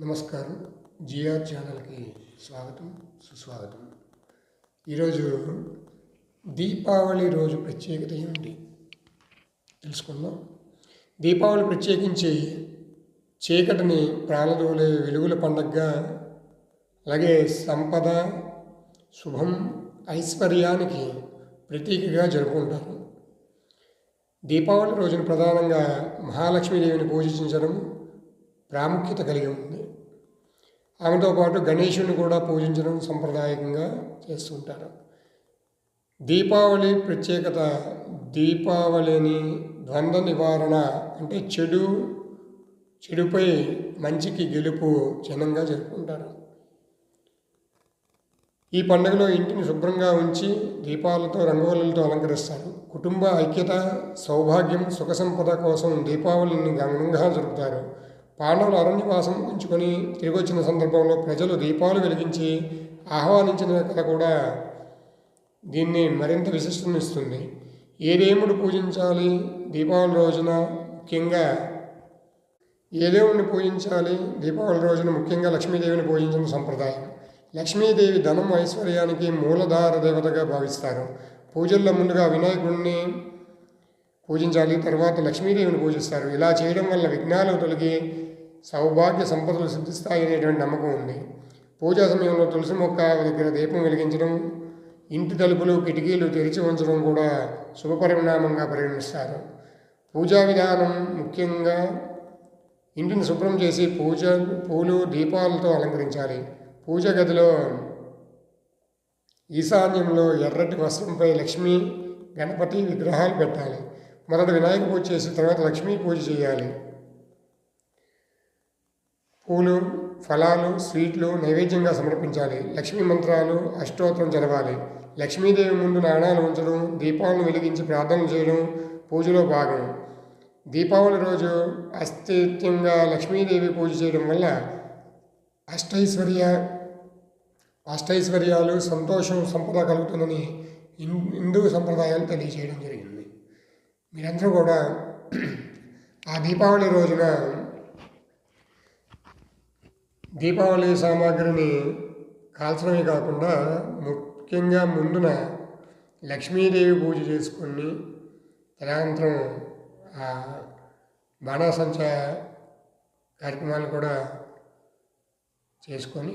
నమస్కారం. జిఆర్ ఛానల్కి స్వాగతం సుస్వాగతం. ఈరోజు దీపావళి రోజు ప్రత్యేకత ఏమిటి? తెలుసుకుందాం. దీపావళి ప్రత్యేకించి చీకటిని ప్రాణదోలే వెలుగుల పండగగా అలాగే సంపద శుభం ఐశ్వర్యానికి ప్రతీకగా జరుపుకుంటారు. దీపావళి రోజున ప్రధానంగా మహాలక్ష్మీదేవిని పూజించడం ప్రాముఖ్యత కలిగి ఉంది. ఆమెతో పాటు గణేశుని కూడా పూజించడం సంప్రదాయకంగా చేస్తుంటారు దీపావళి ప్రత్యేకత దీపావళిని ద్వంద్వ నివారణ అంటే చెడు చెడుపై మంచికి గెలుపు చిహ్నంగా జరుపుకుంటారు. ఈ పండుగలో ఇంటిని శుభ్రంగా ఉంచి దీపాలతో రంగవల్లులతో అలంకరిస్తారు. కుటుంబ ఐక్యత సౌభాగ్యం సుఖ సంపద కోసం దీపావళిని ఘనంగా జరుపుతారు. పాండవులు అరణ్యవాసం ఉంచుకొని తిరిగి వచ్చిన సందర్భంలో ప్రజలు దీపాలు వెలిగించి ఆహ్వానించిన కథ కూడా దీన్ని మరింత విశిష్టమిస్తుంది ఏ దేవుడు పూజించాలి? దీపావళి రోజున ముఖ్యంగా ఏ దేవుడిని పూజించాలి? దీపావళి రోజున ముఖ్యంగా లక్ష్మీదేవిని పూజించిన సంప్రదాయం. లక్ష్మీదేవి ధనం ఐశ్వర్యానికి మూలధార దేవతగా భావిస్తారు. పూజల్లో ముందుగా వినాయకుడిని పూజించాలి. తర్వాత లక్ష్మీదేవిని పూజిస్తారు. ఇలా చేయడం వల్ల విఘ్నాలు తొలగి సౌభాగ్య సంపదలు సిద్ధిస్తాయి అనేటువంటి నమ్మకం ఉంది. పూజా సమయంలో తులసి మొక్క దగ్గర దీపం వెలిగించడం ఇంటి తలుపులు కిటికీలు తెరిచి ఉంచడం కూడా శుభపరిణామంగా పరిగణిస్తారు. పూజా విధానం ముఖ్యంగా ఇంటిని శుభ్రం చేసి పూజ పూలు దీపాలతో అలంకరించాలి. పూజ గదిలో ఈశాన్యంలో ఎర్రటి వస్త్రంపై లక్ష్మి గణపతి విగ్రహాలు పెట్టాలి. మొదట వినాయక పూజ చేసిన తర్వాత లక్ష్మీ పూజ చేయాలి. పూలు ఫలాలు స్వీట్లు నైవేద్యంగా సమర్పించాలి. లక్ష్మీ మంత్రాలు అష్టోత్తరం జరగాలి లక్ష్మీదేవి ముందు నాణాలు ఉంచడం దీపాలను వెలిగించి ప్రార్థనలు చేయడం పూజలో భాగం. దీపావళి రోజు అస్థిత్యంగా లక్ష్మీదేవి పూజ చేయడం వల్ల అష్టైశ్వర్య అష్టైశ్వర్యాలు సంతోషం సంపద కలుగుతుందని హిందూ సంప్రదాయాలు తెలియజేయడం జరిగింది. మీరందరూ కూడా ఆ దీపావళి రోజున దీపావళి సామాగ్రిని కాల్చడమే కాకుండా ముఖ్యంగా ముందున లక్ష్మీదేవి పూజ చేసుకుని తదనంతరం ఆ బాణాసంచ కార్యక్రమాలు కూడా చేసుకొని